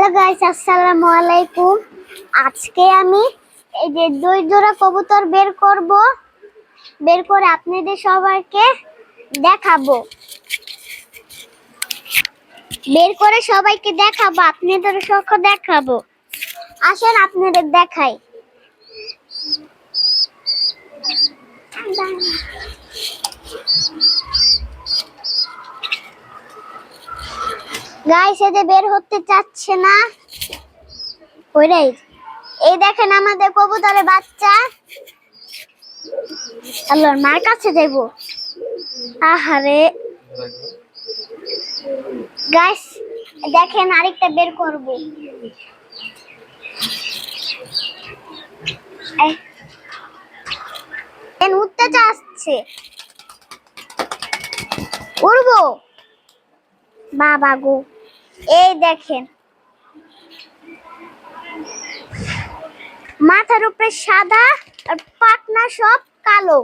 Hello guys আসসালামু আলাইকুম। আজকে আমি এই যে দুই জোড়া কবুতর বের করব, বের করে আপনাদের সবাইকে দেখাবো। বের করে সবাইকে দেখাবো, আপনাদের সঙ্গে দেখাবো। আসেন আপনাদের দেখাই। গাইস এতে বের হতে চাচ্ছে না। ওইটাই এই দেখেন আমাদের কবুতরের বাচ্চা। আল্লাহর মার কাছে যাইব। আহারে। গাইস, দেখেন আরেকটা বের করব। উঠতে চাচ্ছে। উড়বো। বাবা গো। এই দেখেন। মাথার উপরে সাদা আর পাটনা সব কালো।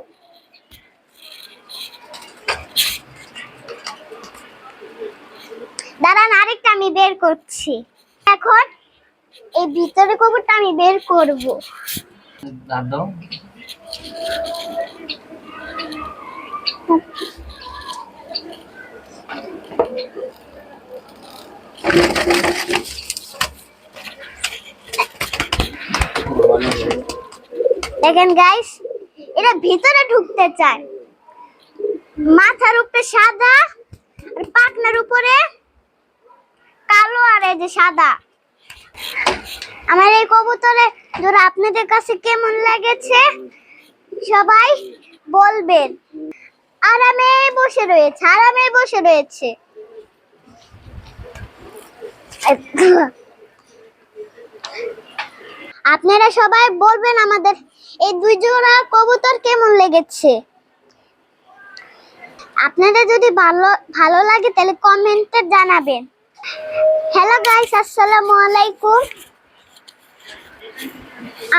দাঁড়ান, আরেকটা আমি বের করছি। এখন এই ভিতরে কবুরটা আমি বের করব। দাঁত দেখেন গাইস এটা ভিতরে ঢুকতে চায়। মাথার উপরে সাদা, আর পাখনার উপরে কালো, আর এই যে সাদা। আমার এই কবুতরে, ধরো আপনাদের কাছে কেমন লেগেছে? সবাই বলবেন। আরামে বসে রয়েছে আরামে বসে রয়েছে। আপনারা সবাই বলবেন আমাদের এই দুই জোড়া কবুতর কেমন লেগেছে? আপনারা যদি ভালো ভালো লাগে তাহলে কমেন্টে জানাবেন। হ্যালো গাইস আসসালামু আলাইকুম।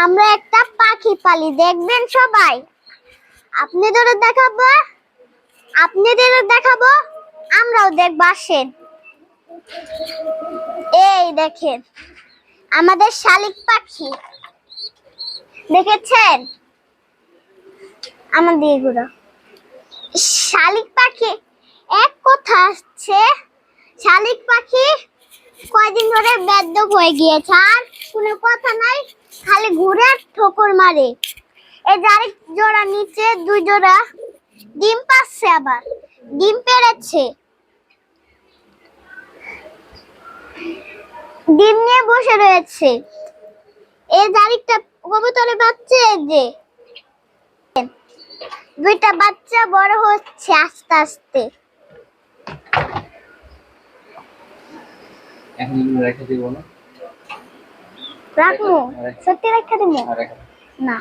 আমরা একটা পাখি পালি, দেখবেন সবাই। আপনাদেরও দেখাবো আপনাদেরও দেখাবো, আমরাও দেখব, আসেন। এই দেখেন, আমাদের শালিক পাখি। দেখেছেন? আমাদের ঘুরো। শালিক পাখি, এক কথা আসছে শালিক পাখি কয়দিন ধরে ব্যর্থ হয়ে গিয়েছে, আর কোনো কথা নাই, খালি ঘুরে ঠোকর মারে। এই যে আরেক জোড়া নিচে, দুই জোড়া ডিম পাচ্ছে আবার। ডিম পেড়েছে। ডিম নিয়ে বসে রয়েছে। এই আরেকটা কবুতরের বাচ্চা এই যে। দুইটা বাচ্চা বড় হচ্ছে আস্তে আস্তে। এখন এগুলো রেখে দিব না। রাখব? সত্যি রেখে দিব? রেখে না?